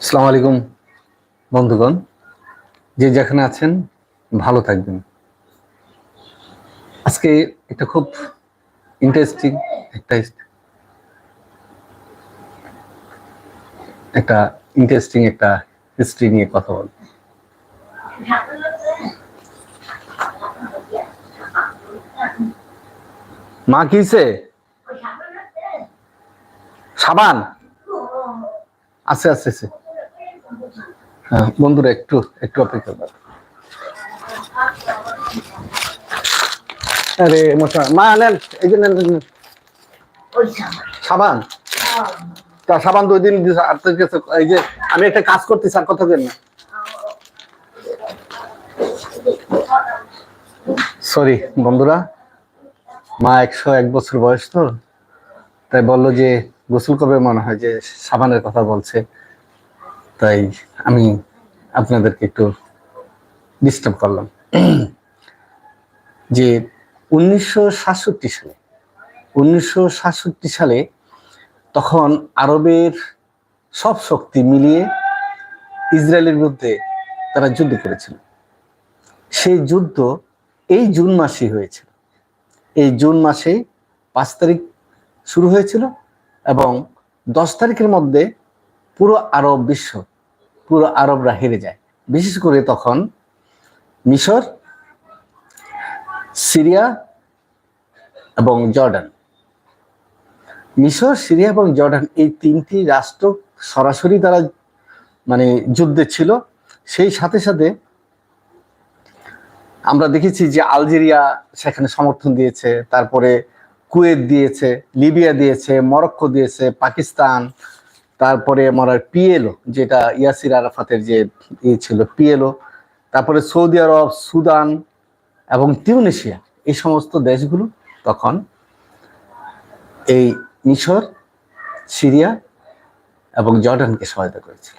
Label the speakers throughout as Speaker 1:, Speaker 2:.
Speaker 1: আসসালামু আলাইকুম, বন্ধুগণ। যে যেখানে আছেন, ভালো থাকবেন। আজকে একটা খুব ইন্টারেস্টিং একটা একটা ইন্টারেস্টিং একটা হিস্ট্রি নিয়ে কথা বল মা কিছে সাবান? আছে আছে আছে। হ্যাঁ বন্ধুরা, একটু একটু অপেক্ষা করো। আরে, মশা, মা, নেন, এই যে নেন। সাবান? তা সাবান দুই দিন আর এই যে, আমি একটা কাজ করতেছি আর কথা না। সরি বন্ধুরা। মা একশো এক বছর বয়স তো, তাই বলল যে গোসল করবে মনে হয় যে সাবানের কথা বলছে। তাই আমি আপনাদেরকে একটু ডিস্টার্ব করলাম। যে উনিশশো সাতষট্টি সালে, উনিশশো সাতষট্টি সালে তখন আরবের সব শক্তি মিলিয়ে ইসরায়েলের বিরুদ্ধে তারা যুদ্ধ করেছিল। সেই যুদ্ধ এই জুন মাসেই হয়েছিল। জুন মাসে পাঁচ তারিখ শুরু হয়েছিল এবং দশ তারিখের মধ্যে পুরো আরব বিশ্ব, পুরো আরবরা হেরে যায়। বিশেষ করে তখন মিশর, সিরিয়া এবং জর্ডান। মিশর, সিরিয়া এবং জর্ডান এই তিনটি রাষ্ট্র সরাসরি তারা মানে যুদ্ধে ছিল। সেই সাথে সাথে আমরা দেখেছি যে আলজেরিয়া সেখানে সমর্থন দিয়েছে, তারপরে কুয়েত দিয়েছে, লিবিয়া দিয়েছে, মরক্কো দিয়েছে, পাকিস্তান, তারপরে আমার পিএলও, যেটা ইয়াসির আরাফাতের যে ইয়ে ছিল, পিএলও, তারপরে সৌদি আরব, সুদান এবং তিউনেশিয়া, এই সমস্ত দেশগুলো তখন এই মিশর, সিরিয়া এবং জর্ডানকে সহায়তা করেছিল।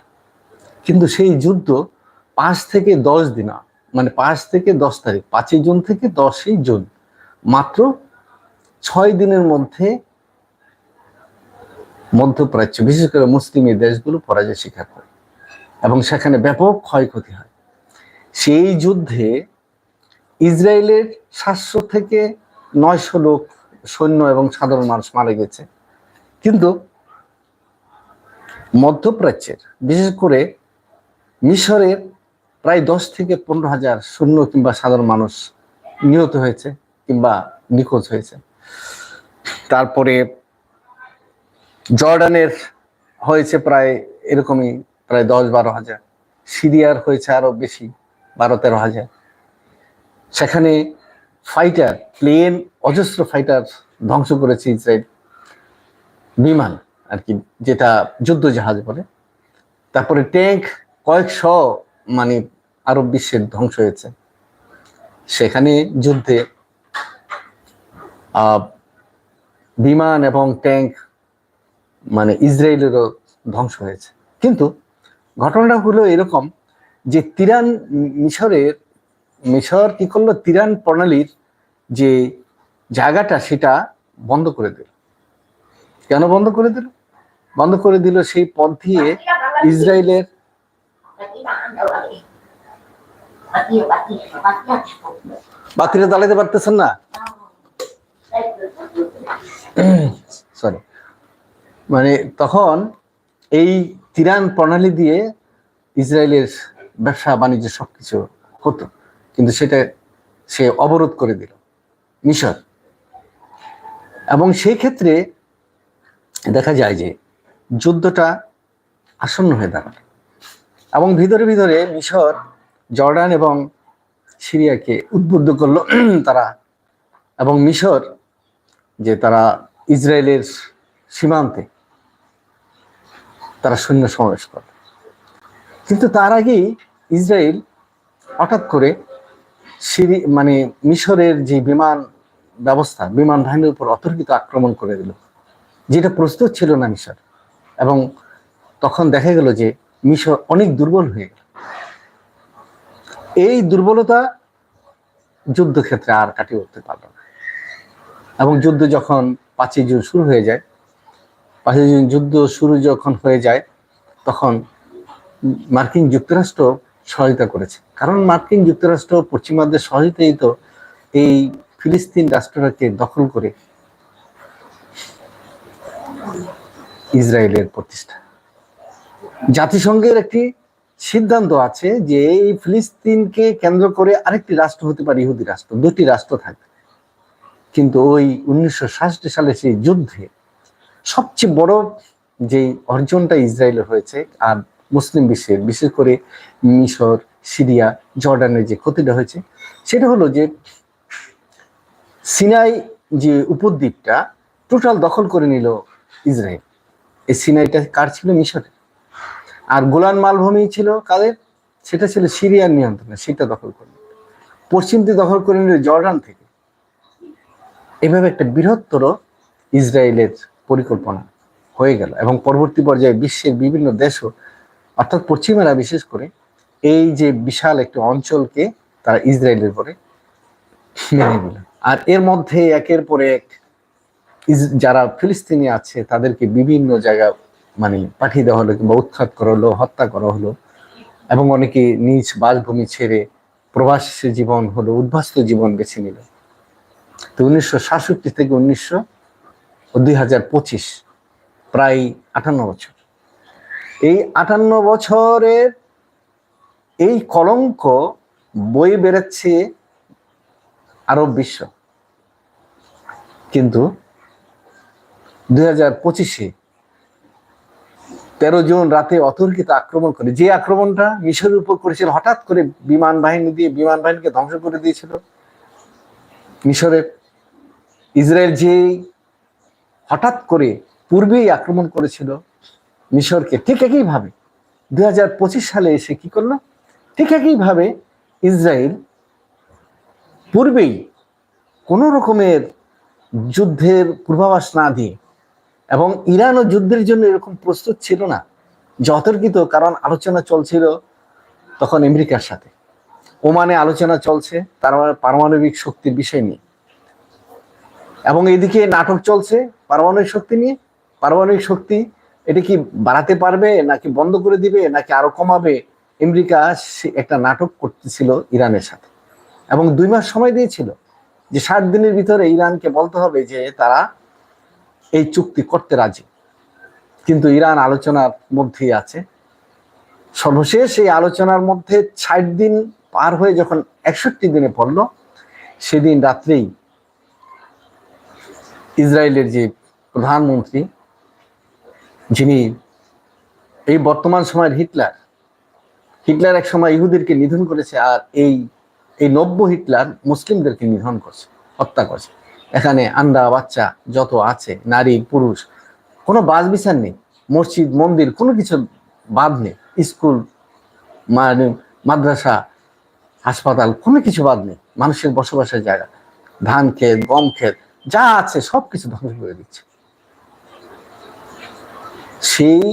Speaker 1: কিন্তু সেই যুদ্ধ পাঁচ থেকে দশ দিন মানে পাঁচ থেকে দশ তারিখ, পাঁচই জুন থেকে দশই জুন। মাত্র ছয় দিনের মধ্যে মধ্যপ্রাচ্য, বিশেষ করে মুসলিম এই দেশগুলো পরাজয় স্বীকার করে এবং সেখানে ব্যাপক ক্ষয়ক্ষতি হয়। সেই যুদ্ধে ইসরায়েলের সাতশো থেকে নয়শো লোক সৈন্য এবং সাধারণ মানুষ মারা গেছে। কিন্তু মধ্যপ্রাচ্যের, বিশেষ করে মিশরের প্রায় দশ থেকে পনেরো হাজার সৈন্য কিংবা সাধারণ মানুষ নিহত হয়েছে কিংবা নিখোঁজ হয়েছে। তারপরে জর্ডানের হয়েছে প্রায় এরকমই প্রায় দশ বারো হাজার। সিরিয়ার হয়েছে আরও বেশি, বারো তেরো হাজার। সেখানে ফাইটার, প্লেন, অজস্র ফাইটার ধ্বংস করেছে ইসরায়েল। বিমান আর কি, যেটা যুদ্ধ জাহাজ বলে। তারপরে ট্যাঙ্ক কয়েকশো মানে আরব বিশ্বের ধ্বংস হয়েছে সেখানে যুদ্ধে আহ, বিমান এবং ট্যাঙ্ক মানে ইসরায়েলেরও ধ্বংস হয়েছে কিন্তু ঘটনাটা হলো এরকম যে তিরান মিশরের মিশর কি করল তিরান প্রণালীর যে জায়গাটা সেটা বন্ধ করে দিল কেন বন্ধ করে দিল বন্ধ করে দিল সেই পথ দিয়ে ইসরায়েলের বাতিরা জ্বালাতে পারতেছেন না? সরি মানে তখন এই তিরান প্রণালী দিয়ে ইসরায়েলের ব্যবসা, বাণিজ্য সবকিছু হতো। কিন্তু সেটা সে অবরোধ করে দিল, মিশর। এবং সেই ক্ষেত্রে দেখা যায় যে যুদ্ধটা আসন্ন হয়ে দাঁড়াল। এবং ভিতরে ভিতরে মিশর জর্ডান এবং সিরিয়াকে উদ্বুদ্ধ করল তারা এবং মিশর, যে তারা ইসরায়েলের সীমান্তে তারা সৈন্য সমাবেশ করে। কিন্তু তার আগেই ইসরায়েল হঠাৎ করে সিরি মানে মিশরের যে বিমান ব্যবস্থা, বিমান বাহিনীর উপর অতর্কিত আক্রমণ করে দিল, যেটা প্রস্তুত ছিল না মিশর। এবং তখন দেখা গেল যে মিশর অনেক দুর্বল হয়ে গেল। এই দুর্বলতা যুদ্ধক্ষেত্রে আর কাটিয়ে উঠতে পারল না। এবং যুদ্ধ যখন পাঁচই জুন শুরু হয়ে যায়, পাঁচই জুন যুদ্ধ শুরু যখন হয়ে যায়, তখন মার্কিন যুক্তরাষ্ট্র সহায়তা করেছে। কারণ মার্কিন যুক্তরাষ্ট্র পশ্চিমাদের সহায়তাই তো এই ফিলিস্তিন রাষ্ট্রটাকে দখল করে ইসরায়েলের প্রতিষ্ঠা। জাতিসংঘের একটি সিদ্ধান্ত আছে যে এই ফিলিস্তিনকে কেন্দ্র করে আরেকটি রাষ্ট্র হতে পারে ইহুদি রাষ্ট্র, দুটি রাষ্ট্র থাকবে। কিন্তু ওই উনিশশো সালে সেই যুদ্ধে সবচেয়ে বড় যে অর্জনটা ইসরায়েলের হয়েছে আর মুসলিম বিশ্বের, বিশেষ করে মিশর, সিরিয়া, জর্ডানের যে ক্ষতিটা হয়েছে, সেটা হলো যে সিনাই যে উপদ্বীপটা টোটাল দখল করে নিল ইসরায়েল। এই সিনাইটা কার ছিল? মিশরে আর গোলান মালভূমি ছিল কাদের? সেটা ছিল সিরিয়ার নিয়ন্ত্রণে সেটা দখল করে নিল। পশ্চিমটি দখল করে নিল জর্ডান থেকে। এভাবে একটা বৃহত্তর ইসরায়েলের পরিকল্পনা হয়ে গেল এবং পরবর্তী পর্যায়ে বিশ্বের বিভিন্ন দেশও, অর্থাৎ পশ্চিমেরা বিশেষ করে, এই যে বিশাল একটি অঞ্চলকে তারা ইসরায়েলের পরে মেনে নিল। আর এর মধ্যে একের পর এক যারা ফিলিস্তিনি আছে, তাদেরকে বিভিন্ন জায়গা মানে পাঠিয়ে দেওয়া হলো কিংবা উৎখাত করা হলো, হত্যা করা হলো। এবং অনেকে নিজ বাসভূমি ছেড়ে প্রবাস জীবন হলো, উদ্বাস্ত জীবন বেছে নিল। তো উনিশশো সাতষট্টি থেকে উনিশশো দুই হাজার পঁচিশ, প্রায় আটান্ন বছর। এই আটান্ন বছরের এই কলঙ্ক বই বেড়াচ্ছে আরব বিশ্ব। কিন্তু দুই হাজার পঁচিশে তেরো জন রাতে অতর্কিত আক্রমণ করে। যে আক্রমণটা মিশরের উপর করেছিল, হঠাৎ করে বিমান বাহিনী দিয়ে বিমান বাহিনীকে ধ্বংস করে দিয়েছিল। মিশরের ইসরায়েল যে হঠাৎ করে পূর্বেই আক্রমণ করেছিল মিশরকে, ঠিক একইভাবে দুই পঁচিশ সালে এসে কি করল? ঠিক একইভাবে ইসরায়েল পূর্বেই কোনো রকমের যুদ্ধের পূর্বাভাস না দিয়ে এবং ইরানও যুদ্ধের জন্য এরকম প্রস্তুত ছিল না। যে অতর্কিত, কারণ আলোচনা চলছিল তখন আমেরিকার সাথে। ওমানে আলোচনা চলছে, তার মানে পারমাণবিক শক্তির বিষয় নিয়ে। এবং এদিকে নাটক চলছে, পারমাণবিক শক্তি নিয়ে। পারমাণবিক শক্তি এটা কি বাড়াতে পারবে, নাকি বন্ধ করে দিবে, নাকি আরও কমাবে? আমেরিকা একটা নাটক করতেছিল ইরানের সাথে। এবং দুই মাস সময় দিয়েছিল যে ষাট দিনের ভিতরে ইরানকে বলতে হবে যে তারা এই চুক্তি করতে রাজি। কিন্তু ইরান আলোচনার মধ্যেই আছে। সর্বশেষ এই আলোচনার মধ্যে ষাট দিন পার হয়ে যখন একষট্টি দিনে পড়ল, সেদিন রাত্রেই ইসরায়েলের যে প্রধানমন্ত্রী, যিনি এই বর্তমান সময়ের হিটলার হিটলার এক সময় ইহুদেরকে নিধন করেছে আর এই এই নব্য হিটলার মুসলিমদেরকে নিধন করছে, হত্যা করছে। এখানে আন্ডা বাচ্চা যত আছে, নারী, পুরুষ, কোনো বাস বিচার নেই, মসজিদ, মন্দির, কোনো কিছু বাদ নেই, স্কুল মানে মাদ্রাসা, হাসপাতাল, কোনো কিছু বাদ নেই, মানুষের বসবাসের জায়গা, ধান ক্ষেত, গম ক্ষেত, যা আছে সব কিছু ধ্বংস করে দিচ্ছে। সেই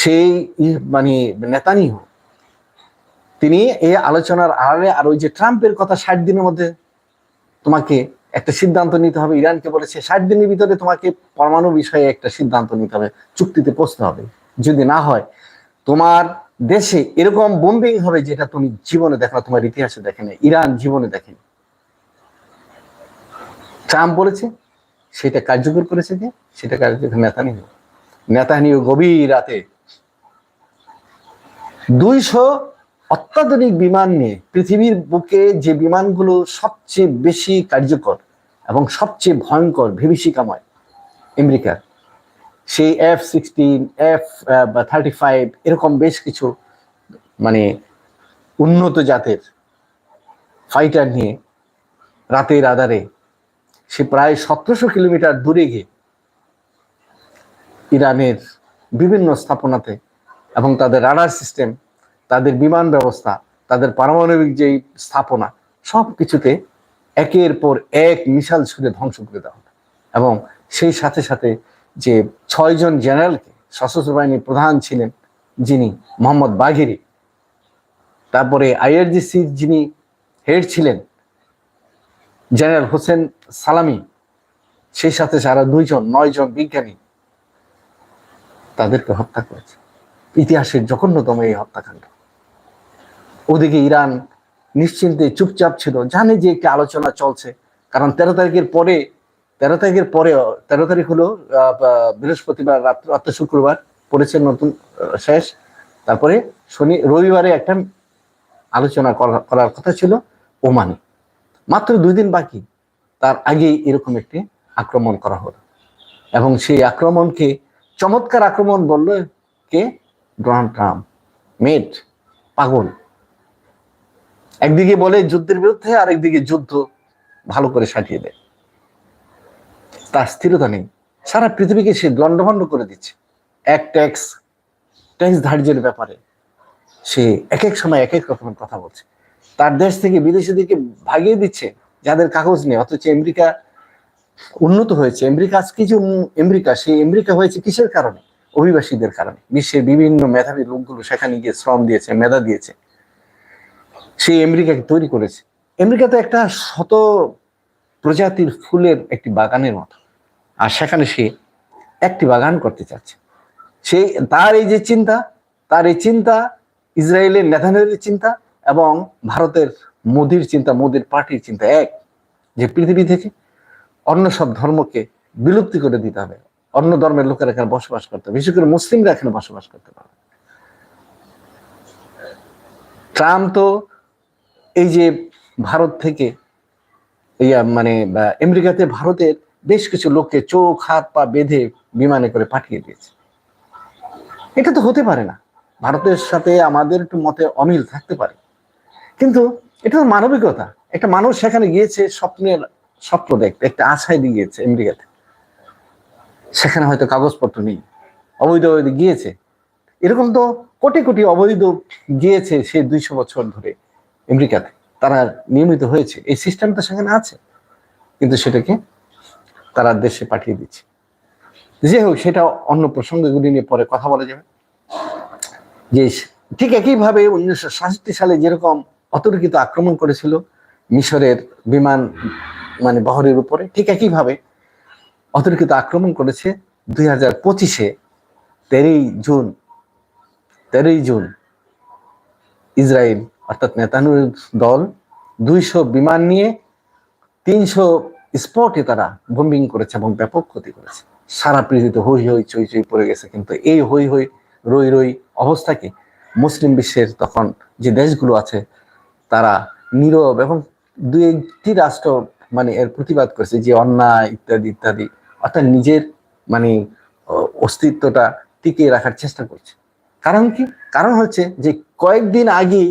Speaker 1: সেই মানে নেতানিহ তিনি এই আলোচনার আড়ালে আর ওই যে ট্রাম্পের কথা ষাট দিনের মধ্যে তোমাকে একটা সিদ্ধান্ত নিতে হবে ইরানকে বলেছে ষাট দিনের ভিতরে তোমাকে পরমাণু বিষয়ে একটা সিদ্ধান্ত নিতে হবে চুক্তিতে পৌঁছতে হবে। যদি না হয় তোমার দেশে এরকম বোম্বিং হবে যেটা তুমি জীবনে দেখো না, তোমার ইতিহাসে দেখে দেখেনি ইরান জীবনে দেখেনি ট্রাম্প বলেছে সেটা কার্যকর করেছে যে সেটা কার্যকর নেতানিহ নেতানিহ গভীর রাতে দুইশো অত্যাধুনিক বিমান নিয়ে পৃথিবীর বুকে যে বিমানগুলো সবচেয়ে বেশি কার্যকর এবং সবচেয়ে ভয়ঙ্কর ভীভীষিকাময় আমেরিকার, সেই F sixteen F thirty five এরকম বেশ কিছু মানে উন্নত জাতের ফাইটার নিয়ে রাতের আধারে সে প্রায় সতেরোশো কিলোমিটার দূরে গিয়ে ইরানের বিভিন্ন স্থাপনাতে এবং তাদের রাডার সিস্টেম তাদের বিমান ব্যবস্থা, তাদের পারমাণবিক যেই স্থাপনা, সব কিছুতে একের পর এক মিশাল ছুড়ে ধ্বংস করে দেওয়া হলো এবং সেই সাথে সাথে যে ছয়জন জেনারেলকে সশস্ত্র বাহিনীর প্রধান ছিলেন যিনি মোহাম্মদ বাঘেরি, তারপরে আইআরজিসির যিনি হেড ছিলেন জেনারেল হোসেন সালামি, সেই সাথে সারা দুইজন নয়জন বিজ্ঞানী তাদেরকে হত্যা করেছে। ইতিহাসের জঘন্যতম এই হত্যাকাণ্ড। ওদিকে ইরান নিশ্চিন্তে চুপচাপ ছিল, জানে যে একটি আলোচনা চলছে। কারণ তেরো তারিখের পরে, তেরো তারিখের পরে তেরো তারিখ হলো বৃহস্পতিবার রাত্র অর্থ শুক্রবার, পড়েছে নতুন শেষ। তারপরে শনি, রবিবারে একটা আলোচনা করা- করার কথা ছিল ওমানে। মাত্র দুই দিন বাকি, তার আগেই এরকম একটি আক্রমণ করা হলো। এবং সেই আক্রমণকে, চমৎকার আক্রমণ বলল কে? Donald Trump. মেট, পাগল। একদিকে বলে যুদ্ধের বিরুদ্ধে আর একদিকে যুদ্ধ ভালো করে সাজিয়ে দেয়। তার স্থিরতা নেই। সারা পৃথিবীকে সে দণ্ডভণ্ড করে দিচ্ছে। এক ট্যাক্স ট্যাক্স ধার্যের ব্যাপারে সে এক এক সময় এক এক রকমের কথা বলছে। তার দেশ থেকে বিদেশিদেরকে ভাগিয়ে দিচ্ছে, যাদের কাগজ নেই। অথচ আমেরিকা উন্নত হয়েছে। আমেরিকা আজকে যে আমেরিকা, সেই আমেরিকা হয়েছে কিসের কারণে? অভিবাসীদের কারণে। বিশ্বের বিভিন্ন মেধাবী লোকগুলো সেখানে গিয়ে শ্রম দিয়েছে, মেধা দিয়েছে। সেই আমেরিকাকে তৈরি করেছে। আমেরিকা তো একটা শত প্রজাতির ফুলের একটি বাগানের মতো। আর সেখানে সে একটি বাগান করতে চাচ্ছে। সে, তার এই যে চিন্তা, তার এই চিন্তা ইসরায়েলের নেতানেদের চিন্তা এবং ভারতের মোদির চিন্তা, মোদির পার্টির চিন্তা এক। যে পৃথিবী থেকে অন্য সব ধর্মকে বিলুপ্তি করে দিতে হবে। অন্য ধর্মের লোকেরা এখানে বসবাস করতে হবে। বিশেষ করে মুসলিমরা এখানে বসবাস করতে পারবে ট্রাম্প তো এই যে ভারত থেকে, ইয়া মানে আমেরিকাতে ভারতের বেশ কিছু লোককে চোখ, হাত, পা বেঁধে বিমানে করে পাঠিয়ে দিয়েছে। এটা তো হতে পারে না। ভারতের সাথে আমাদের একটু মতে অমিল থাকতে পারে। কিন্তু এটা তো মানবিকতা। একটা মানুষ সেখানে গিয়েছে, স্বপ্নের স্বপ্ন দেখতে একটা আশায় দিয়ে গিয়েছে আমেরিকাতে। সেখানে হয়তো কাগজপত্র নেই। অবৈধ অবৈধ গিয়েছে। এরকম তো কোটি কোটি অবৈধ গিয়েছে সে দুইশো বছর ধরে। আমেরিকাতে। তারা নিয়মিত হয়েছে। এই সিস্টেমটা সেখানে আছে। কিন্তু সেটাকে তারা দেশে পাঠিয়ে দিচ্ছে। যে হোক, সেটা অন্য প্রসঙ্গগুলি নিয়ে পরে কথা বলা যাবে। যে ঠিক একইভাবে উনিশশো সাতষট্টি সালে যেরকম অতর্কিত আক্রমণ করেছিল মিশরের বিমান মানে বহরের উপরে, ঠিক একইভাবে অতর্কিত আক্রমণ করেছে দুই হাজার পঁচিশে, তেরোই জুন তেরোই জুন ইসরায়েল অর্থাৎ নেতানুর দল দুইশো বিমান নিয়ে তিনশো স্পটে তারা বোম্বিং করেছে এবং ব্যাপক ক্ষতি করেছে। সারা পৃথিবীতে হই হই চই চই পড়ে গেছে। কিন্তু এই হই হই রই রই অবস্থাকে মুসলিম বিশ্বের তখন যে দেশগুলো আছে, তারা নীরব এবং দুই একটি রাষ্ট্র মানে এর প্রতিবাদ করেছে যে অন্যায় ইত্যাদি ইত্যাদি। অর্থাৎ নিজের মানে অস্তিত্বটা টিকিয়ে রাখার চেষ্টা করছে। কারণ কি? কারণ হচ্ছে যে কয়েকদিন আগেই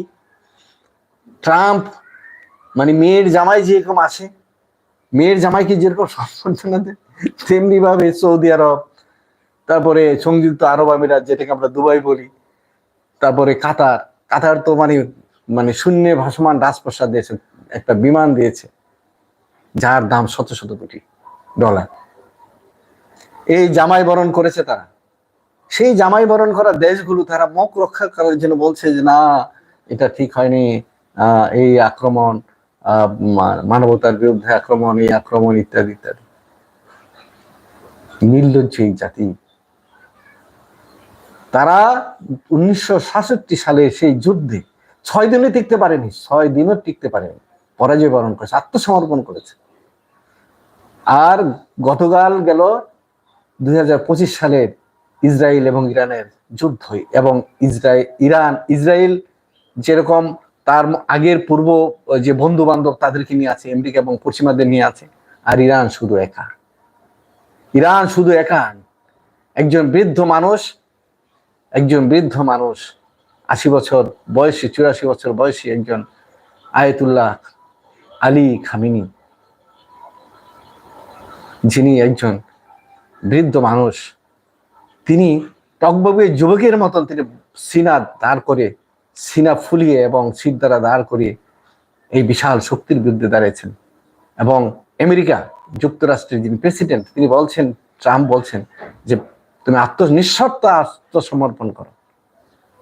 Speaker 1: ট্রাম্প মানে মেয়ের জামাই যেরকম আসে মেয়ের জামাইকে যেরকম সম্বর্ধনা দেয় তেমনি ভাবে সৌদি আরব, তারপরে সংযুক্ত আরব আমিরাত, যেটাকে আমরা দুবাই বলি, তারপরে কাতার কাতার তো মানে মানে শূন্যে ভাসমান রাজপ্রসাদ দিয়েছে, একটা বিমান দিয়েছে, যার দাম শত শত কোটি ডলার। এই জামাই বরণ করেছে তারা। সেই জামাই বরণ করা দেশগুলো তারা মুখ রক্ষা করার জন্য বলছে যে, না, এটা ঠিক হয়নি। এই আক্রমণ মানবতার বিরুদ্ধে আক্রমণ, এই আক্রমণ ইত্যাদি ইত্যাদি। নির্লজ্জ এই জাতি। তারা উনিশশো সাতষট্টি সালে সেই যুদ্ধে ছয় দিনে টিকতে পারেনি, ছয় দিনও টিকতে পারেনি। পরাজয় বরণ করেছে, আত্মসমর্পণ করেছে। আর গতকাল গেল দুই হাজার পঁচিশ সালের ইসরায়েল এবং ইরানের যুদ্ধ, এবং ইসরায়েল ইরান ইসরায়েল যেরকম তার আগের পূর্ব যে বন্ধু বান্ধব তাদেরকে নিয়ে আছে আমেরিকা এবং পশ্চিমাদের নিয়ে আছে, আর ইরান শুধু একা। ইরান শুধু একা একজন বৃদ্ধ মানুষ, একজন বৃদ্ধ মানুষ, আশি বছর বয়সী, চুরাশি বছর বয়সী একজন আয়তুল্লাহ আলী খামিনি, যিনি একজন বৃদ্ধ মানুষ, তিনি টকবগে যুবকের মতন তিনি সিনা দাঁড় করে সিনা ফুলিয়ে এবং সিট দ্বারা দাঁড় করিয়ে এই বিশাল শক্তির বিরুদ্ধে দাঁড়িয়েছেন। এবং আমেরিকা যুক্তরাষ্ট্রের যিনি প্রেসিডেন্ট, তিনি বলছেন, ট্রাম্প বলছেন যে, তুমি আত্ম নিঃশর্ত আত্মসমর্পণ করো।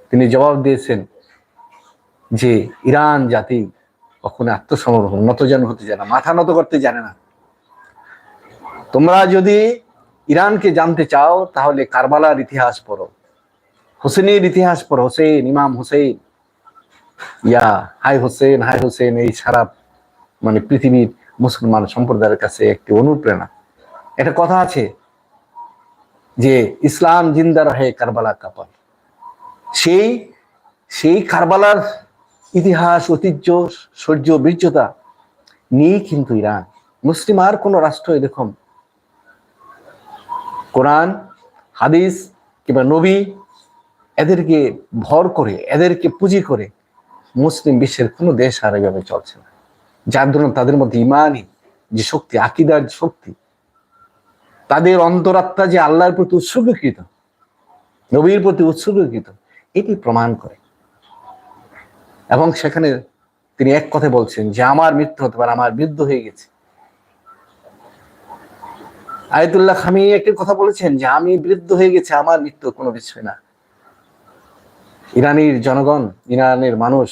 Speaker 1: তিনি জবাব দিয়েছেন যে, ইরান জাতি কখনো আত্মসমর্পণ নত যেন হতে জানে মাথা নত করতে জানে না। তোমরা যদি ইরানকে জানতে চাও, তাহলে কারবালার ইতিহাস পড়ো, হোসেনের ইতিহাস পড়ো, হোসেন, ইমাম হোসেন ইয়া, হাই হোসেন হাই হোসেন, এই সারা মানে পৃথিবীর মুসলমান সম্প্রদায়ের কাছে একটি অনুপ্রেরণা। একটা কথা আছে যে, ইসলাম জিন্দা রহে কারবালা কাপাল। সেই সেই কারবালার ইতিহাস, ঐতিহ্য শৌর্য বীর্যতা নেই কিন্তু ইরান। মুসলিম আর কোন রাষ্ট্র এরকম। কোরআন, হাদিস কিংবা নবী এদেরকে ভর করে, এদেরকে পুঁজি করে মুসলিম বিশ্বের কোনো দেশ আর এভাবে চলছে না। যার ধরুন তাদের মধ্যে ইমানই, যে শক্তি, আকিদার শক্তি, তাদের অন্তরাত্মা যে আল্লাহর প্রতি উৎসর্গকৃত, নবীর প্রতি উৎসর্গকৃত, এটি প্রমাণ করে। এবং সেখানে তিনি এক কথা বলছেন যে, আমার মৃত্যু হতে পারে, আমার বৃদ্ধ হয়ে গেছে। আয়তুল্লাহ খামি একটি কথা বলেছেন যে, আমি বৃদ্ধ হয়ে গেছে, আমার মৃত্যু কোনো বিষয় না। ইরানের জনগণ, ইরানের মানুষ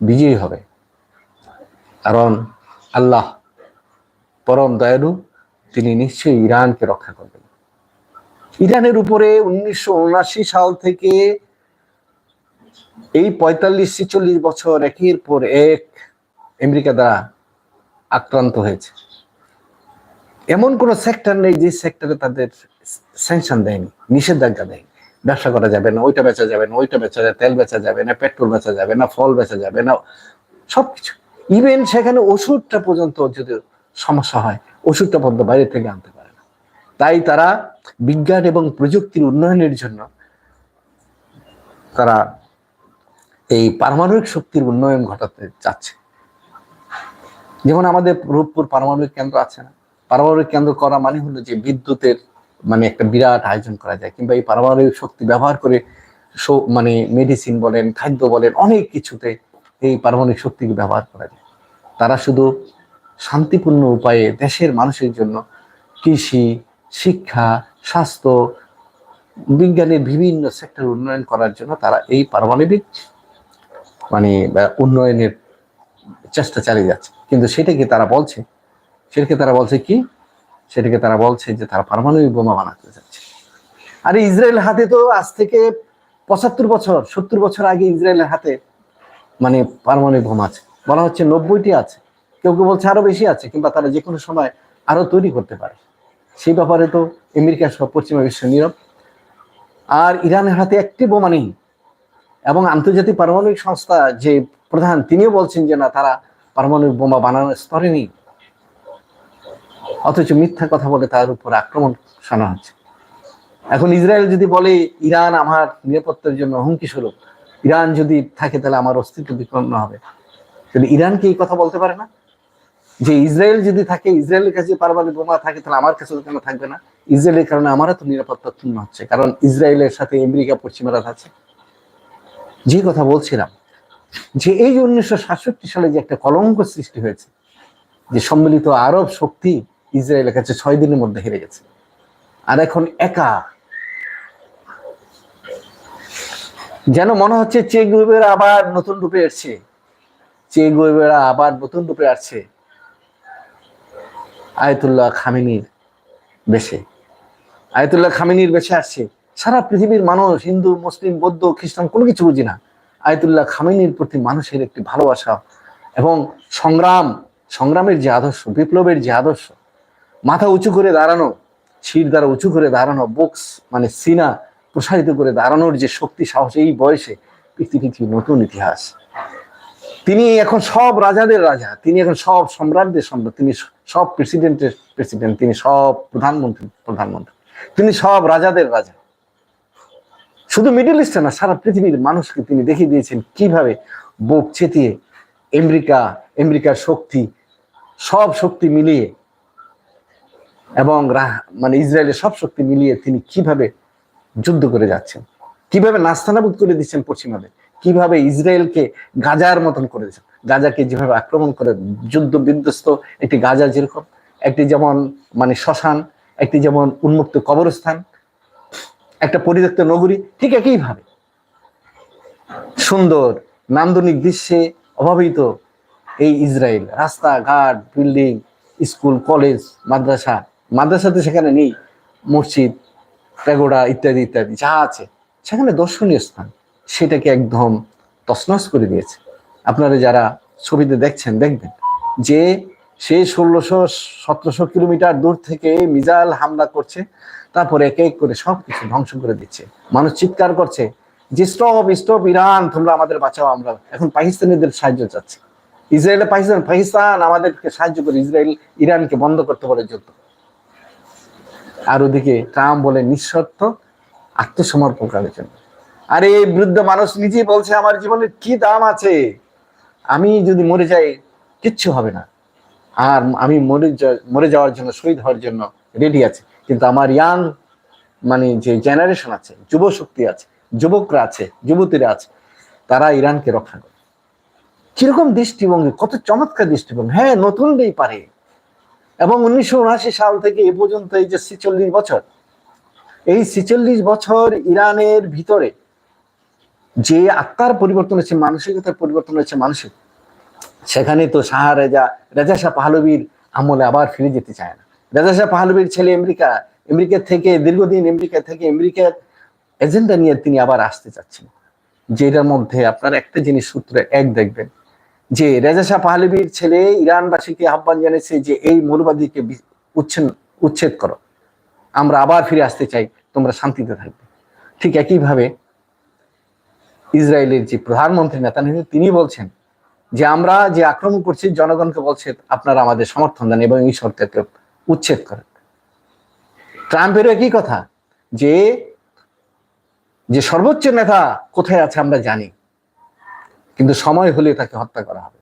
Speaker 1: বিজয়ী হবে। কারণ আল্লাহ পরম দয়ালু, তিনি নিশ্চয়ই ইরানকে রক্ষা করবেন। ইরানের উপরে উনিশশো উনআশি সাল থেকে এই পঁয়তাল্লিশ ছেচল্লিশ বছর একের পর এক আমেরিকা দ্বারা আক্রান্ত হয়েছে। এমন কোন সেক্টর নেই যে সেক্টরে তাদের স্যাংশন দেয়নি, নিষেধাজ্ঞা দেয়নি। ব্যবসা করা যাবে না, ওইটা বেচা যাবে না, ওইটা বেচা যাবে তেল বেচা যাবে না, পেট্রোল বেচা যাবে না, ফল বেচা যাবে না, সবকিছু। ইভেন সেখানে ওষুধটা পর্যন্ত যদি সমস্যা হয়, ওষুধটা পর্যন্ত বাইরে থেকে আনতে পারে না। তাই তারা বিজ্ঞান এবং প্রযুক্তির উন্নয়নের জন্য তারা এই পারমাণবিক শক্তির উন্নয়ন ঘটাতে চাচ্ছে। যেমন আমাদের রূপপুর পারমাণবিক কেন্দ্র আছে না? পারমাণবিক কেন্দ্র করা মানে হলো যে বিদ্যুতের মানে একটা বিরাট আয়োজন করা যায়, কিংবা এই পারমাণবিক শক্তি ব্যবহার করে মানে মেডিসিন বলেন, খাদ্য বলেন, অনেক কিছুতে এই পারমাণবিক শক্তিকে ব্যবহার করা যায়। তারা শুধু শান্তিপূর্ণ উপায়ে দেশের মানুষের জন্য কৃষি, শিক্ষা, স্বাস্থ্য, বিজ্ঞানের বিভিন্ন সেক্টর উন্নয়ন করার জন্য তারা এই পারমাণবিক মানে উন্নয়নের চেষ্টা চালিয়ে যাচ্ছে। কিন্তু সেটাকে তারা বলছে, সেটাকে তারা বলছে কি? সেটাকে তারা বলছে যে তারা পারমাণবিক বোমা বানাতে যাচ্ছে। আর ইসরায়েল হাতে তো আজ থেকে পঁচাত্তর বছর, সত্তর বছর আগে ইসরায়েলের হাতে মানে পারমাণবিক বোমা আছে। বলা হচ্ছে নব্বইটি আছে। কেউ কেউ বলছে আরও বেশি আছে, কিংবা তারা যে কোনো সময় আরও তৈরি করতে পারে। সেই ব্যাপারে তো আমেরিকা সহ পশ্চিমা বিশ্ব নীরব। আর ইরানের হাতে একটি বোমা নেই। এবং আন্তর্জাতিক পারমাণবিক সংস্থা যে প্রধান, তিনিও বলছেন যে না, তারা পারমাণবিক বোমা বানানোর স্তরে নেই। অথচ মিথ্যা কথা বলে তার উপর আক্রমণ শোনা হচ্ছে। এখন ইসরায়েল যদি বলে, ইরান আমার নিরাপত্তার জন্য হুমকি স্বরূপ ইরান যদি থাকে তাহলে আমার অস্তিত্ব বিপন্ন হবে। তাহলে ইরান কি এই কথা বলতে পারে না? যে ইসরায়েল যদি থাকে, ইসরায়েলের কাছে পারমাণবিক বোমা থাকে, তাহলে আমার কাছে কেন থাকবে না? ইসরায়েলের কারণে আমারও তো নিরাপত্তা ক্ষুণ্ণ হচ্ছে, কারণ ইসরায়েলের সাথে আমেরিকা পশ্চিমারা আছে। যে কথা বলছিলাম, যে এই যে উনিশশো সাতষট্টি সালে যে একটা কলঙ্ক সৃষ্টি হয়েছে, যে সম্মিলিত আরব শক্তি ইসরায়েলের কাছে ছয় দিনের মধ্যে হেরে গেছে। আর এখন একা। যেন মনে হচ্ছে চে গুয়েবেরা আবার নতুন রূপে এসছে। চে গুয়েবেরা আবার নতুন রূপে আসছে। আয়তুল্লাহ খামিনীর বেশে। আয়তুল্লাহ খামিনীর বেশে আসছে। সারা পৃথিবীর মানুষ, হিন্দু, মুসলিম, বৌদ্ধ, খ্রিস্টান, কোনো কিছু বুঝি না। আয়তুল্লাহ খামিনীর প্রতি মানুষের একটি ভালোবাসা এবং সংগ্রাম, সংগ্রামের যে আদর্শ, বিপ্লবের যে আদর্শ মাথা উঁচু করে দাঁড়ানো, শির দ্বারা উঁচু করে দাঁড়ানো, বুকস মানে সিনা প্রসারিত করে দাঁড়ানোর যে শক্তি, সাহস, এই বয়সে পৃথিবী নতুন ইতিহাস। তিনি এখন সব রাজাদের রাজা, তিনি এখন সব সম্রাটদের সম্রাট, তিনি সব প্রেসিডেন্টের প্রেসিডেন্ট, তিনি সব প্রধানমন্ত্রী প্রধানমন্ত্রী, তিনি সব রাজাদের রাজা। শুধু মিডল ইস্টে না, সারা পৃথিবীর মানুষকে তিনি দেখিয়ে দিয়েছেন কীভাবে বুক চেতিয়ে আমেরিকা, আমেরিকার শক্তি, সব শক্তি মিলিয়ে এবং মানে ইসরায়েলের সব শক্তি মিলিয়ে তিনি কীভাবে যুদ্ধ করে যাচ্ছেন? কীভাবে নাস্তানাবুদ করে দিচ্ছেন পশ্চিমাদের? কীভাবে ইসরায়েলকে গাজার মতন করে দিচ্ছেন? গাজাকে যেভাবে আক্রমণ করে যুদ্ধ বিধ্বস্ত একটি গাজা যেরকম, একটি যেমন মানে শ্মশান, একটি যেমন উন্মুক্ত কবরস্থান, একটা পরিত্যক্ত নগরী, ঠিক একইভাবে সুন্দর নান্দনিক দৃশ্যে অভাবিত এই ইসরায়েল, রাস্তাঘাট, বিল্ডিং, স্কুল, কলেজ, মাদ্রাসা মাদ্রাসাতে সেখানে নেই, মসজিদ, প্যাগোডা ইত্যাদি ইত্যাদি, যা আছে, সেখানে দর্শনীয় স্থান। সেটাকে একদম তছনছ করে দিয়েছে। আপনারা যারা ছবিতে দেখছেন, দেখবেন যে সে ষোলোশো, সতেরোশো কিলোমিটার দূর থেকে মিজাইল হামলা করছে, তারপরে এক এক করে সব কিছু ধ্বংস করে দিচ্ছে। মানুষ চিৎকার করছে যে, স্টপ স্টপ, ইরান, তোমরা আমাদের বাঁচাও, আমরা এখন পাকিস্তানিদের সাহায্য চাচ্ছি। ইসরায়েলে পাকিস্তান পাকিস্তান আমাদেরকে সাহায্য করে, ইসরায়েল ইরানকে বন্ধ করতে বলে যুদ্ধ। আর ওদিকে ট্রাম্প বলে নিঃশর্ত আত্মসমর্পণ করার জন্য। আর, এই বৃদ্ধ মানুষ নিজেই বলছে, আমার জীবনের কি দাম আছে? আমি যদি মরে যাই, কিচ্ছু হবে না। আর আমি মরে মরে যাওয়ার জন্য, শহীদ হওয়ার জন্য রেডি আছে। কিন্তু আমার ইয়াং মানে যে জেনারেশন আছে যুব শক্তি আছে, যুবকরা আছে, যুবতীরা আছে, তারা ইরানকে রক্ষা করে। কীরকম দৃষ্টিভঙ্গি, কত চমৎকার দৃষ্টিভঙ্গি। হ্যাঁ নতুন নতুনটাই পারে। এবং উনিশশো উনআশি সাল থেকে এ পর্যন্ত এই যে ছিচল্লিশ বছর, এই ছিচল্লিশ বছর ইরানের ভিতরে যে আত্মার পরিবর্তন হয়েছে, মানসিকতার পরিবর্তন হয়েছে মানুষের, সেখানে তো শাহ রেজা রেজা শাহ পাহলবির আমলে আবার ফিরে যেতে চায় না। রেজা শাহ পাহলবির ছেলে আমেরিকা আমেরিকা থেকে, দীর্ঘদিন আমেরিকা থেকে আমেরিকার এজেন্ডা নিয়ে তিনি আবার আসতে চাচ্ছেন। যেটার মধ্যে আপনার একটা জিনিস সূত্রে এক দেখবেন যে রেজা শাহ পাহলবির ছেলে ইরানবাসীকে আহ্বান জানিয়েছে যে এই মৌলবাদীকে উচ্ছেদ উচ্ছেদ করো। আমরা আবার ফিরে আসতে চাই, তোমরা শান্তিতে থাকবে। ঠিক একইভাবে ইসরায়েলের যে প্রধানমন্ত্রী নেতানিয়াহু, তিনি বলছেন যে আমরা যে আক্রমণ করছি, জনগণকে বলছে, আপনারা আমাদের সমর্থন দেন এবং এই উচ্ছেদ করেন। ট্রাম্পেরও একই কথা যে যে সর্বোচ্চ নেতা কোথায় আছে আমরা জানি। কিন্তু সময় হলে তাকে হত্যা করা হবে।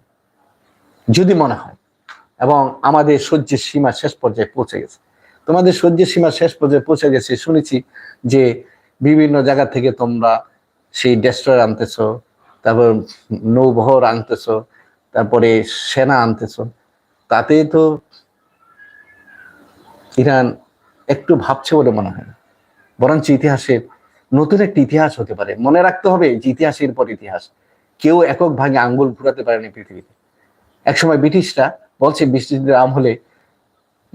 Speaker 1: যদি মনে হয়। এবং আমাদের সহ্যের সীমা শেষ পর্যায়ে পৌঁছে গেছে। তোমাদের সহ্যের সীমা শেষ পর্যায়ে পৌঁছে গেছে শুনেছি যে বিভিন্ন জায়গা থেকে তোমরা সেই ডেস্ট্রয়ার আনতেছ, তারপর নৌবহর আনতেছ, তারপরে সেনা আনতেছ। তাতে তো ইরান একটু ভাবছে বলে মনে হয়। বরঞ্চ ইতিহাসের নতুন একটি ইতিহাস হতে পারে। মনে রাখতে হবে যে ইতিহাসের পর ইতিহাস। কেউ একক ভাঙে আঙ্গুল ঘুরাতে পারেনি পৃথিবীতে। একসময় ব্রিটিশরা বলছে ব্রিটিশদের আমলে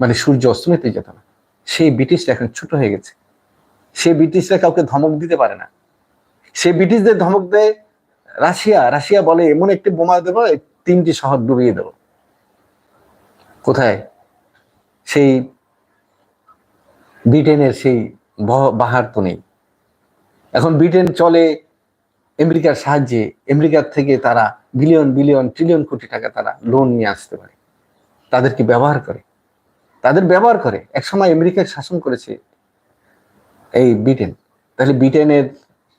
Speaker 1: মানে সূর্য অস্তমিতে যেত না। সেই ব্রিটিশরা এখন ছোট হয়ে গেছে। সেই ব্রিটিশরা কাউকে ধমক দিতে পারে না। সে ব্রিটিশদের ধমক দেয় রাশিয়া। রাশিয়া বলে, এমন একটি বোমা দেবো তিনটি শহর ডুবিয়ে দেবো। কোথায়? সেই ব্রিটেনের সেই বাহার তো নেই। এখন ব্রিটেন চলে আমেরিকার সাহায্যে আমেরিকার থেকে তারা বিলিয়ন বিলিয়ন, ট্রিলিয়ন কোটি টাকা তারা লোন নিয়ে আসতে পারে। তাদেরকে ব্যবহার করে। তাদের ব্যবহার করে। একসময় আমেরিকার শাসন করেছে এই ব্রিটেন। তাহলে ব্রিটেনের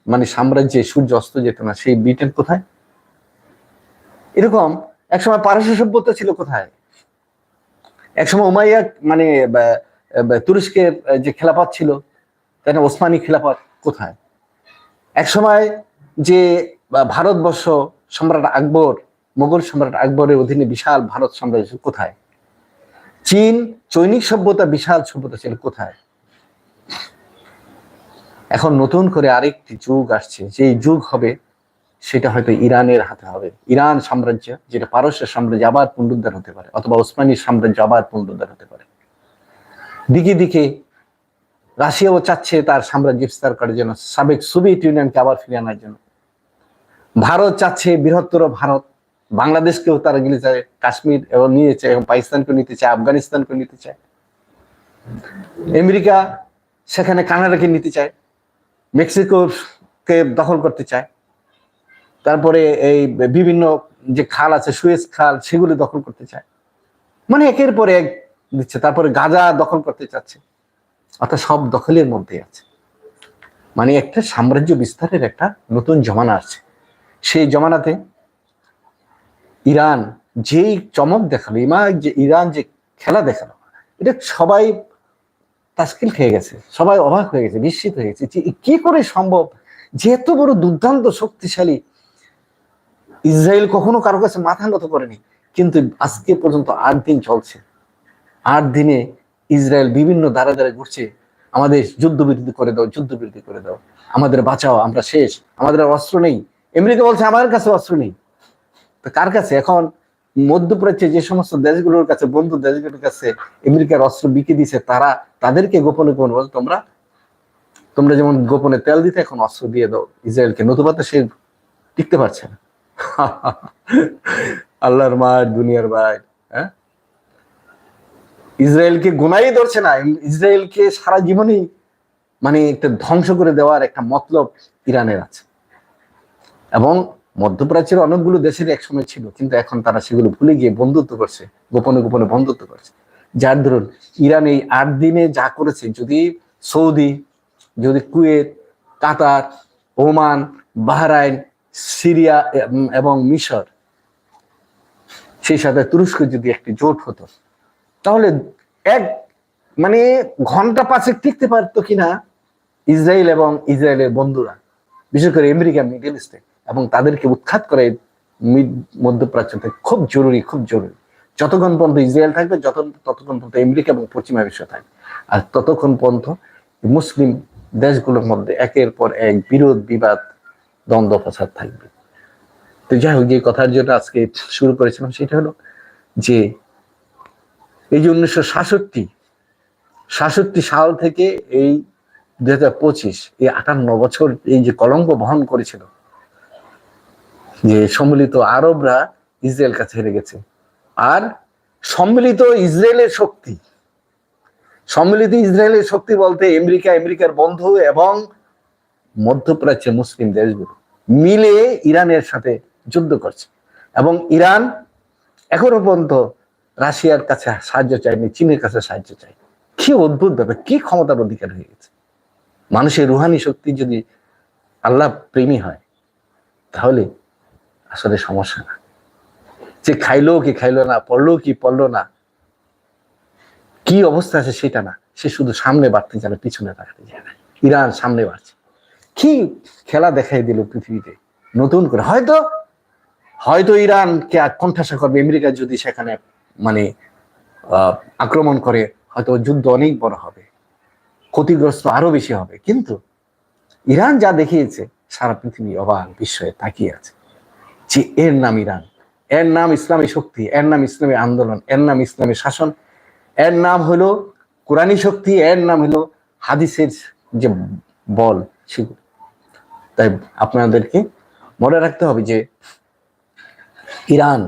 Speaker 1: মানে সাম্রাজ্যে সূর্য অস্ত যেত না, সেই ব্রিটেন কোথায়? এরকম একসময় পারস্য সভ্যতা ছিল কোথায়? একসময় উমাইয়া মানে তুরস্কের যে খেলাপাত ছিল, তাই না, ওসমানী খেলাফত কোথায়? একসময় যে ভারতবর্ষ সম্রাট আকবর, মোগল সম্রাট আকবরের অধীনে বিশাল ভারত সাম্রাজ্য কোথায়? চীন চৈনিক সভ্যতা বিশাল সভ্যতা ছিল কোথায়? এখন নতুন করে আরেকটি যুগ আসছে যে যুগ হবে সেটা হয়তো ইরানের হাতে হবে। ইরান সাম্রাজ্য, যেটা পারস্য সাম্রাজ্য আবার পুনরুদ্ধার হতে পারে, অথবা ওসমানী সাম্রাজ্য আবার পুনরুদ্ধার হতে পারে। দিকে দিকে রাশিয়াও চাচ্ছে তার সাম্রাজ্য বিস্তার করার জন্য। সাবেক সোভিয়েত ইউনিয়নকে আবার ফিরিয়ে আনার জন্য। ভারত চাচ্ছে বৃহত্তর ভারত। বাংলাদেশকেও তারা গেলে চায় কাশ্মীর এবং নিয়েছে এবং পাকিস্তানকেও নিতে চায়, আফগানিস্তানকেও নিতে চায়। আমেরিকা সেখানে কানাডাকে নিতে চায়, মেক্সিকোকে দখল করতে চায়। তারপরে এই বিভিন্ন যে খাল আছে, সুয়েজ খাল, সেগুলি দখল করতে চায়। মানে একের পর এক দিচ্ছে। তারপরে গাজা দখল করতে চাচ্ছে। অর্থাৎ সব দখলের মধ্যে আছে। মানে একটা সাম্রাজ্য বিস্তারের একটা নতুন জমানা আছে। সেই জমানাতে ইরান যেই চমক দেখাল, ইমা যে ইরান যে খেলা দেখাল, এটা সবাই তাস্কিল খেয়ে গেছে, সবাই অবাক হয়ে গেছে, বিস্মিত হয়ে গেছে কি করে সম্ভব? যে এত বড় দুর্দান্ত, শক্তিশালী ইসরায়েল কখনো কারও কাছে মাথা নত করেনি। কিন্তু আজকে পর্যন্ত আট দিন চলছে। আট দিনে ইসরায়েল বিভিন্ন দ্বারা দ্বারা ঘুরছে, আমাদের যুদ্ধবিরতি করে দাও, যুদ্ধবিরতি করে দাও। আমাদের বাঁচাও, আমরা শেষ। আমাদের অস্ত্র নেই। আমেরিকা বলছে, আমার কাছে অস্ত্র নেই। তো কার কাছে? এখন মধ্যপ্রাচ্যে যে সমস্ত দেশগুলোর কাছে, বন্ধু দেশগুলোর কাছে আমেরিকার অস্ত্র বিকে দিছে, তারা তাদেরকে গোপনে গোপনে বল তোমরা তোমরা যেমন গোপনে তেল দিতে, এখন অস্ত্র দিয়ে দাও। ইসরায়েলকে নতুবা তো সে টিকতে পারছে না। আল্লাহর মার, দুনিয়ার ভাই হ্যাঁ? ইসরায়েলকে গুনাই ধরছে না ইসরায়েলকে সারা জীবনই মানে একটা ধ্বংস করে দেওয়ার একটা মতলব ইরানের আছে। এবং মধ্যপ্রাচ্যের অনেকগুলো দেশের একসময় ছিল, কিন্তু এখন তারা সেগুলো ভুলে গিয়ে বন্ধুত্ব করছে, গোপনে গোপনে বন্ধুত্ব করছে। যার ধরুন, ইরান এই আট দিনে যা করেছে, যদি সৌদি, যদি Kuwait, Qatar, Oman, Bahrain, Syria এবং মিশর, সেই সাথে তুরস্ক যদি একটি জোট হতো তাহলে এক মানে ঘণ্টা পাঁচেক টিকতে পারতো কিনা ইসরায়েল এবং ইসরায়েলের বন্ধুরা, বিশেষ করে আমেরিকা, মিডল ইস্টে, এবং তাদেরকে উৎখাত করে মধ্যপ্রাচ্যতে খুব জরুরি খুব জরুরি। যতক্ষণ পর্যন্ত ইসরায়েল থাকবে যত ততক্ষণ পর্যন্ত আমেরিকা এবং পশ্চিমা বিশ্ব থাকবে। আর ততক্ষণ পর্যন্ত মুসলিম দেশগুলোর মধ্যে একের পর এক বিরোধ, বিবাদ, দ্বন্দ্ব ফাসাদ থাকবে। তো যাই হোক, যে কথার জন্য আজকে শুরু করেছিলাম সেটা হলো যে এই যে উনিশশো সাতষট্টি সাতষট্টি সাল থেকে এই দুই হাজার পঁচিশ, এই আটান্ন বছর এই যে কলঙ্ক বহন করেছিল, যে সম্মিলিত আরবরা ইসরায়েল কাছে হেরে গেছে। আর সম্মিলিত ইসরায়েলের শক্তি, সম্মিলিত ইসরায়েলের শক্তি বলতে আমেরিকা, আমেরিকার বন্ধু এবং মধ্যপ্রাচ্যের মুসলিম দেশগুলো মিলে ইরানের সাথে যুদ্ধ করছে। এবং ইরান এখনও পর্যন্ত রাশিয়ার কাছে সাহায্য চাইনি, চীনের কাছে সাহায্য চাই কি অদ্ভুত ব্যাপার, কি ক্ষমতার অধিকার হয়ে গেছে? মানুষের রুহানি শক্তি যদি আল্লাহ প্রেমী হয়, তাহলে আসলে সমস্যা না। যে খাইলো কি খাইলো না, পড়ল কি পড়ল না, কি অবস্থা আছে সেটা না, সে শুধু সামনে বাড়তে জানে পিছনে তাকাতে যায় না। ইরান সামনে বাড়ছে। কি খেলা দেখাই দিল পৃথিবীতে, নতুন করে। হয়তো হয়তো ইরানকে কণ্ঠাসা করবে, আমেরিকা যদি সেখানে মানে আক্রমণ করে, হয়তো যুদ্ধ অনেক বড় হবে, ক্ষতিগ্রস্ত আরও বেশি হবে। কিন্তু ইরান যা দেখিয়েছে, সারা পৃথিবী অবাক, বিস্ময়ে তাকিয়ে আছে যে এর নাম ইরান, এর নাম ইসলামী শক্তি, এর নাম ইসলামী আন্দোলন, এর নাম ইসলামী শাসন, এর নাম হলো কোরআনী শক্তি, এর নাম হলো হাদিসের যে বল সেগুলো। তাই আপনাদেরকে মনে রাখতে হবে যে ইরান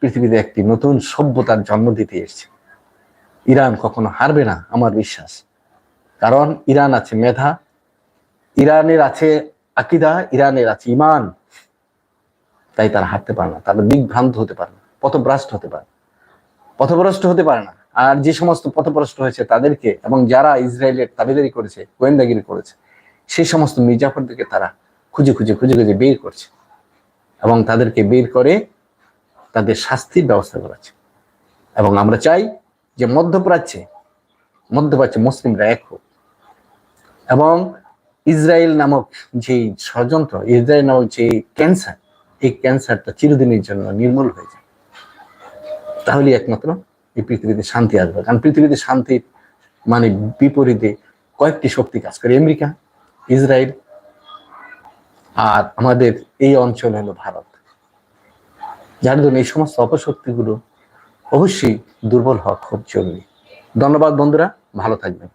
Speaker 1: পৃথিবীতে একটি নতুন সভ্যতার জন্ম দিতে এসেছে। ইরান কখনো হারবে না, আমার বিশ্বাস। কারণ ইরান আছে মেধা, ইরানের আছে আকিদা, ইরানের আছে ইমান। তাই তারা হারতে পারে না, তারা দিগ্ভ্রান্ত হতে পারে না, পথভ্রষ্ট হতে পারে। পথভ্রষ্ট হতে পারে না। আর যে সমস্ত পথভ্রষ্ট হয়েছে তাদেরকে এবং যারা ইসরায়েলের তাবেদারি করেছে, গোয়েন্দাগিরি করেছে, সেই সমস্ত মির্জাফরদেরকে তারা খুঁজে খুঁজে খুঁজে খুঁজে বের করছে। এবং তাদেরকে বের করে তাদের শাস্তির ব্যবস্থা করাচ্ছে এবং আমরা চাই যে মধ্যপ্রাচ্যে মধ্যপ্রাচ্যে মুসলিমরা এক হোক। এবং ইসরায়েল নামক যে ষড়যন্ত্র, ইসরায়েল নামক যে ক্যান্সার, এই ক্যান্সারটা চিরদিনের জন্য নির্মূল হয়ে যায় তাহলে একমাত্র এই পৃথিবীতে শান্তি আসবে। কারণ পৃথিবীতে শান্তির মানে বিপরীতে কয়েকটি শক্তি কাজ করে, আমেরিকা, ইসরায়েল আর আমাদের এই অঞ্চল হলো ভারত। যার জন্য এই সমস্ত অপশক্তিগুলো অবশ্যই দুর্বল হওয়া খুব জরুরি। ধন্যবাদ বন্ধুরা ভালো থাকবেন।